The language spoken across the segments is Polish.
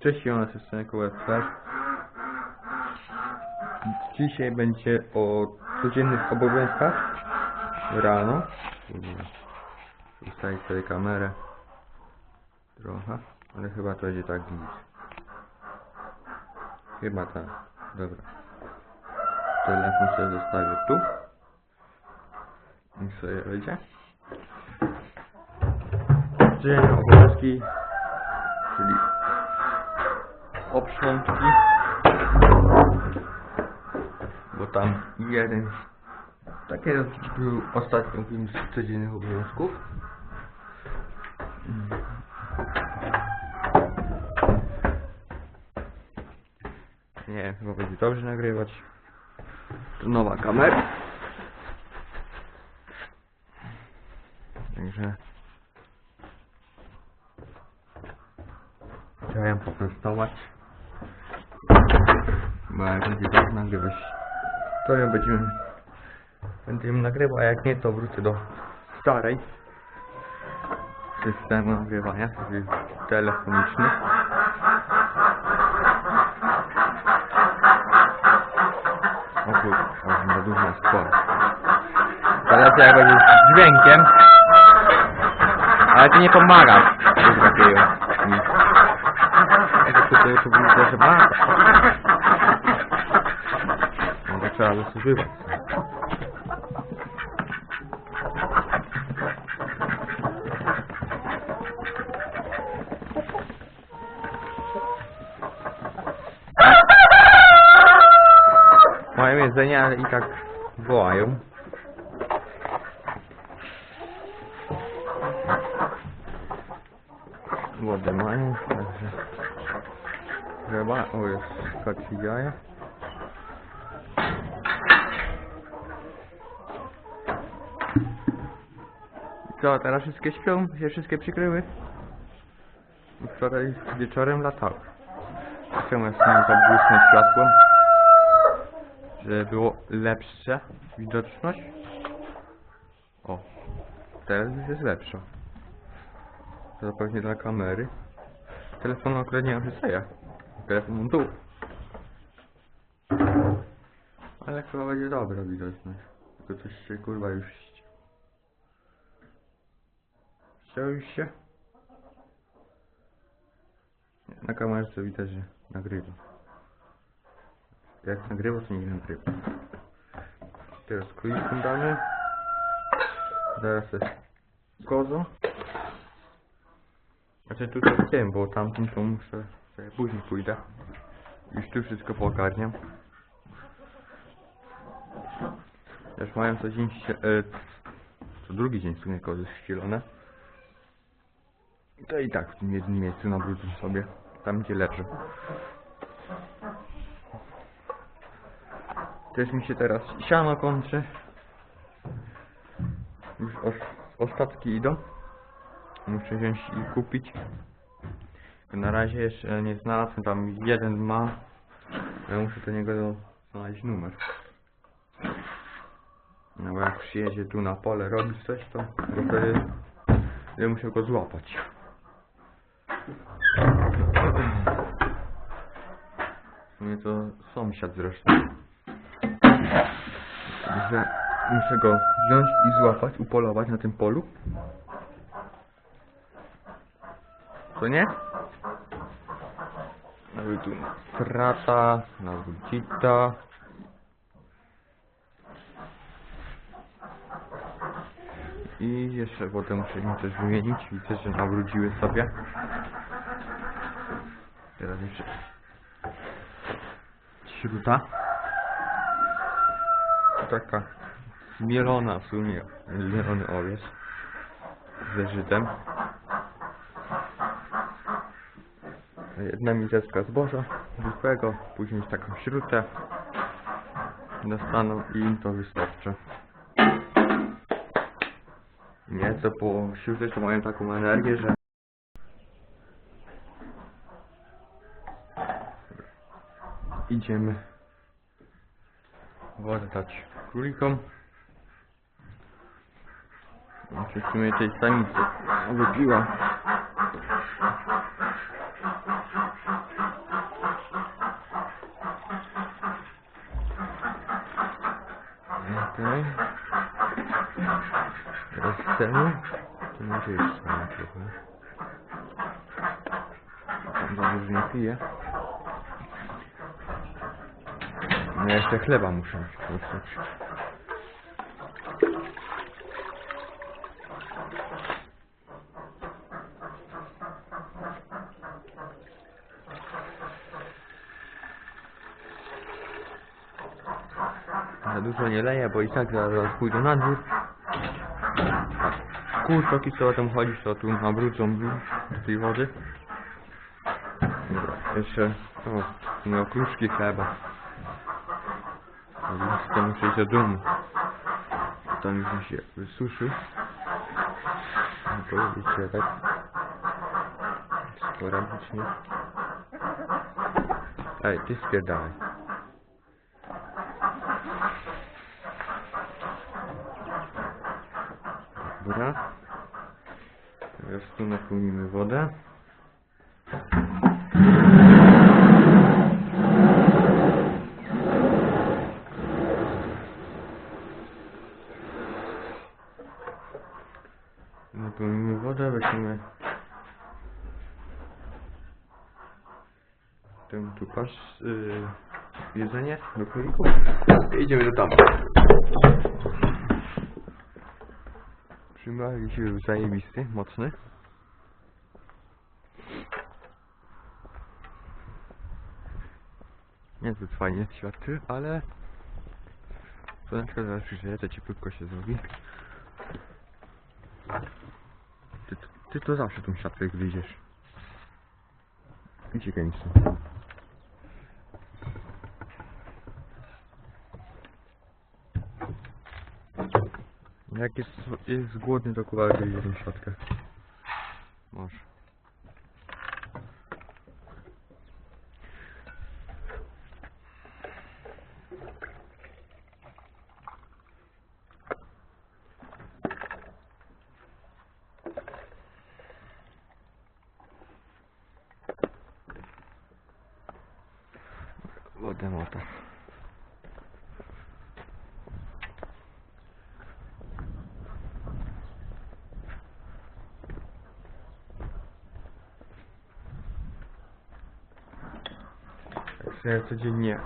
Cześć, Jonas, jestem Kołek Dzisiaj będzie o codziennych obowiązkach rano. Ustawić sobie kamerę trochę, ale chyba to będzie tak nic. Chyba tak, dobra. Telefon sobie zostawię tu. Niech sobie wejdzie. Codzienne obowiązki, oprzątki, bo tam jeden, takie był ostatnio film z codziennych obowiązków. Nie wiem, chyba będzie dobrze nagrywać. To nowa kamera. Także chciałem poprostować. Bo jak będzie tak nagrywać, to ja będziemy będziemy nagrywał, a jak nie to wrócę do starej systemu nagrywania, czyli telefoniczny. O kurwa, ale za dużo sporo. Teraz jak będzie z dźwiękiem, ale to nie pomaga coś takiego. Nic. Ja to to widzę, że ma. No to trzeba zasłużywać. Mają jedzenie, ale i tak wołają. Wodę mają, także chyba, o jest kaczy jaja. I Co, teraz wszystkie śpią? Się wszystkie przykryły? Wczoraj wieczorem latały. Czemu ja sobie zabłysnę światło? Żeby było lepsze widoczność. O, teraz już jest lepsza. To pewnie dla kamery. Telefon akurat nie mam przysleja. Telefon mam tu. Ale chyba będzie dobra widoczność. Tylko coś się kurwa już Nie, Na kamerze widać, że nagrywa. Jak nagrywa, to nie nagrywa. Teraz króliczką damy. Zaraz kozo. Znaczy tu to wiem, bo tamtym to muszę sobie później pójdę. Już tu wszystko pogarniam. Już mają co dzień, e, co drugi dzień w sumie kozy ścielone. To i tak w tym jednym miejscu nabrudzę sobie, tam gdzie leżę. Też mi się teraz siano kończy. Już os ostatki idą. Muszę wziąć i kupić. Na razie jeszcze nie znalazłem, tam jeden ma. Ja muszę do niego znaleźć numer. No bo jak przyjedzie tu na pole robić coś, to wtedy ja muszę go złapać. Sumie to sąsiad zresztą. Także muszę go wziąć i złapać, upolować na tym polu. Co nie? Nawet tu strata, nawrócita. I jeszcze potem muszę im coś wymienić. Widzę, że nawróciły sobie. Teraz jeszcze śruta. Taka zmielona w sumie, zmielony owiec ze żytem. Jedna mizeczka zboża zwykłego, później taką śrutę dostaną i im to wystarczy. Nie, to po śrucie to mają taką energię, że idziemy oddać królikom. Znaczy w sumie tej samicy wypiła. Okej. Okay. Teraz temu. To może już sama trochę. Tam nie pije. Ja jeszcze chleba muszę dostać. Za dużo nie leję, bo i tak zaraz pójdę na dwór. Kurczaki co o tym chodzisz, to tu nabrócą do tej wody. Dobra, jeszcze o, no kruszki chleba. Listę muszę iść do domu. Tam już mi się wysuszy. No to widzicie tak. Sporadycznie. Ej, ty spierdalaj. Dobra. Teraz tu napełnimy wodę. Napełnimy wodę, weźmiemy ten tu pas, yy, jedzenie do królików i idziemy do tam. Przymali się zajebisty, mocny. Niezbyt fajnie świadczy, ale słoneczko zaraz przyjdzie, to cieplutko się zrobi. Ty, ty to zawsze tą siatkę gryziesz. Gdzie kęście? Jak jest, jest głodny, to kurwa gryzie tą siatkę. Masz. Wodę mota. Także codziennie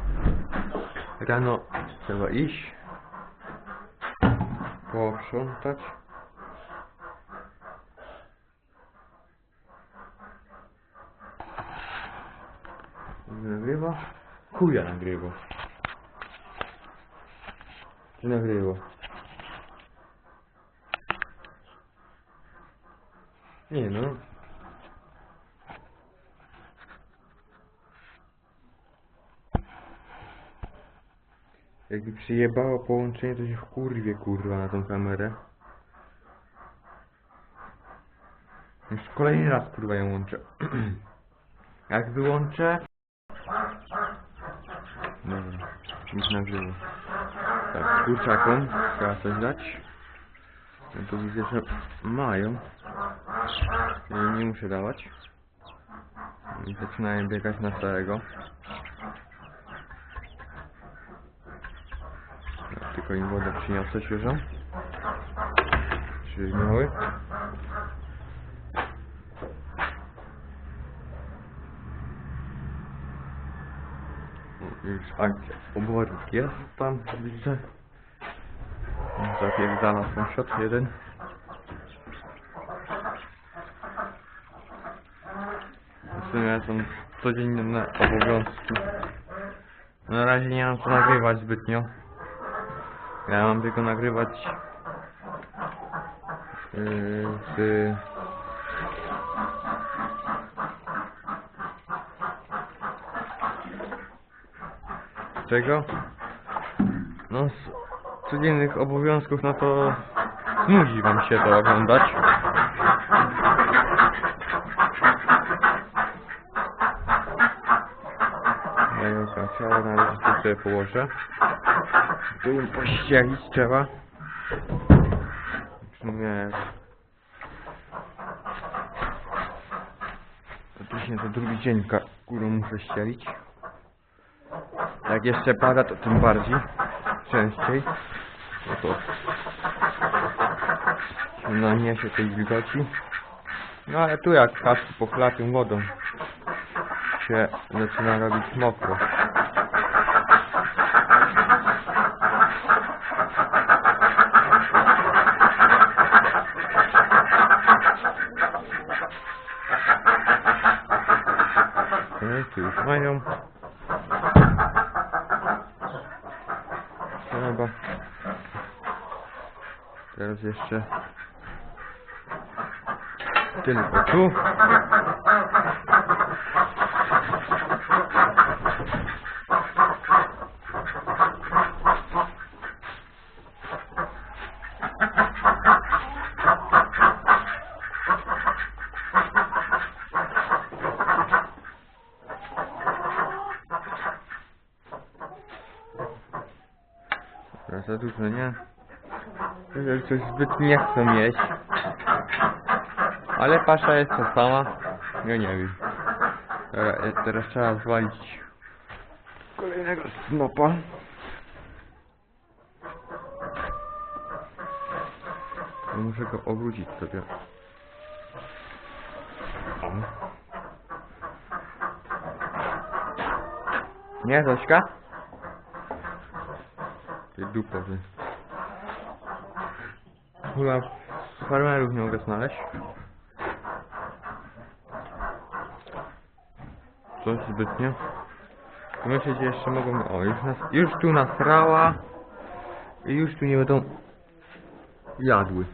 rano trzeba iść, posprzątać. Nagrywa? Chuja nagrywa. Czy nagrywa? Nie no. Jakby przyjebało połączenie, to się wkurwie kurwa na tą kamerę. Już kolejny raz kurwa ją łączę. Jak wyłączę... Dobra, już nagrywa. Tak, kurczakom trzeba coś dać. No to widzę, że mają. Ja nie muszę dawać. I zaczynają biegać na starego. Tylko im wodę przyniosę świeżą. O, Już akcja oborów jest tam, widzę. Zapierdala sąsiad jeden. W sumie są codzienne obowiązki. Na razie nie mam co nagrywać zbytnio. Ja mam tylko nagrywać yy, z czego? No z codziennych obowiązków, no to nudzi wam się to oglądać. Jajka ciała należy tu sobie położę. Tu im pościelić trzeba. W sumie... Praktycznie to drugi dzień, którą muszę ścielić. Jak jeszcze pada, to tym bardziej. Częściej. No to... Ona niesie tej wilgoci. No ale tu jak kaski pochlapią wodą się zaczyna robić mokro. Mają. Trzeba. Teraz jeszcze tylko tu. Dużo, nie? Jeżeli coś zbyt nie chcą jeść. Ale pasza jest ta sama. Ja nie wiem. Teraz, e, teraz trzeba zwalić kolejnego snopa. Muszę go obrócić sobie. Nie, Zośka? Dupo, ty. Chyba farmerów nie mogę znaleźć. Coś zbytnio. Myślę, że jeszcze mogą... O, już, nas, już tu nasrała. I już tu nie będą jadły.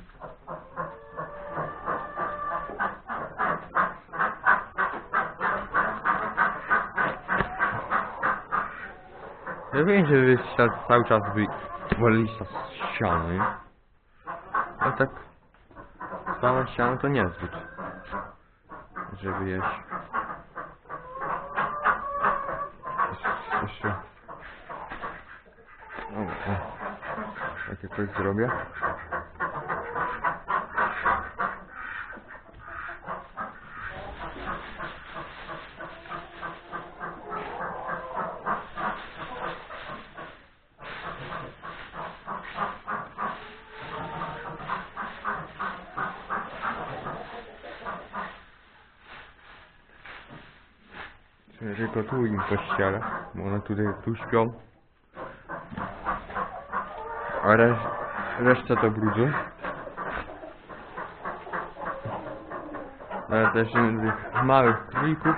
Ja wiem, że wy cały czas wy to siano, nie? Ale tak same siano to niezbyt. Żeby jeść. Jeszcze-. O, o. Takie coś zrobię. Czyli tylko tu im pościelę, bo one tutaj tu śpią. A resz resztę to brudzą. Ale też tych małych królików.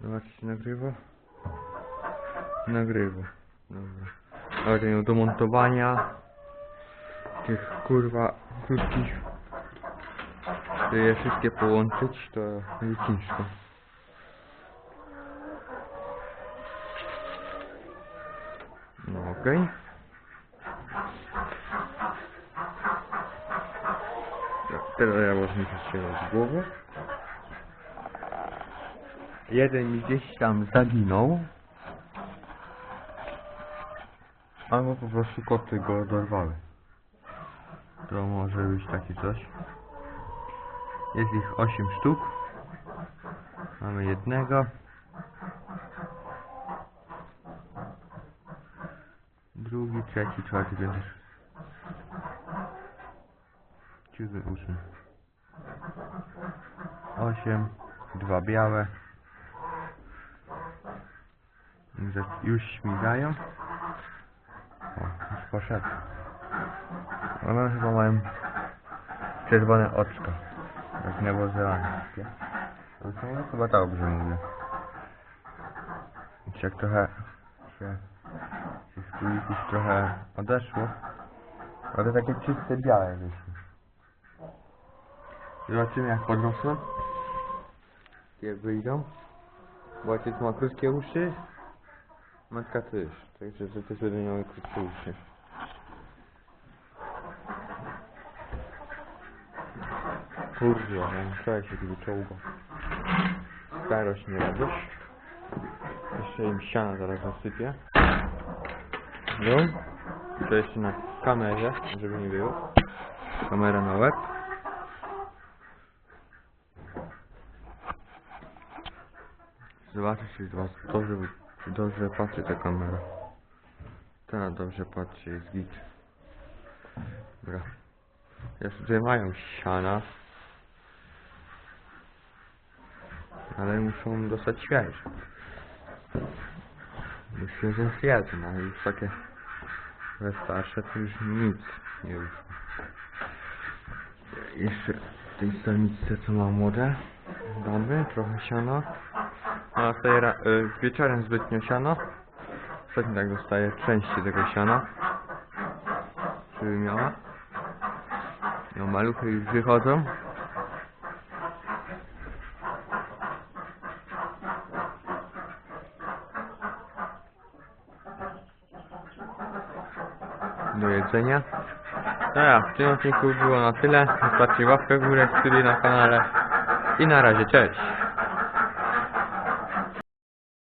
Zobaczcie, czy nagrywa? Nagrywa. Dobra. Ale do montowania tych kurwa krótkich by je wszystkie połączyć to ciężko. No okej. Okay. Teraz ja właśnie przestrzelać głowę. Jeden gdzieś tam zaginął. Albo po prostu koty go dorwały. To może być takie coś. Jest ich 8 sztuk. Mamy jednego. Drugi, trzeci, czwarty, piąty. Siódmy, ósmy. Osiem. Dwa białe. Już śmigają. O, już poszedł. One chyba mają czerwone oczka. Jak neozelandzkie. To są chyba dobrze mówię. Jak trochę się się z królików trochę odeszło. Ale takie czyste białe wyszły. Zobaczymy jak podrosną. Jak wyjdą. Bo ma krótkie uszy. Matka też, także to też będę miał jakieś uszy. Kurde, no musiałem się tu wyczołga. Starość nie robisz. Jeszcze im siana zaraz nasypię. No. To jeszcze na kamerze, żeby nie było. Kamera na łeb. Zobaczysz, czy to, żeby dobrze patrzy ta kamera. Teraz dobrze patrzy, jest git. Dobra. Jeszcze tutaj mają siana. Ale muszą dostać świeże. Bo świeże jest jedno, a już takie we starsze to już nic nie. Jeszcze w tej samiczce co ma młode damy trochę siana. A ra- y, wieczorem zbytnio siano. Ostatnio tak dostaje części tego siana. Żeby miała. No maluchy już wychodzą. Do jedzenia. No ja, w tym odcinku było na tyle. Zostawcie łapkę w górę, subskrybuj na kanale. I na razie, cześć!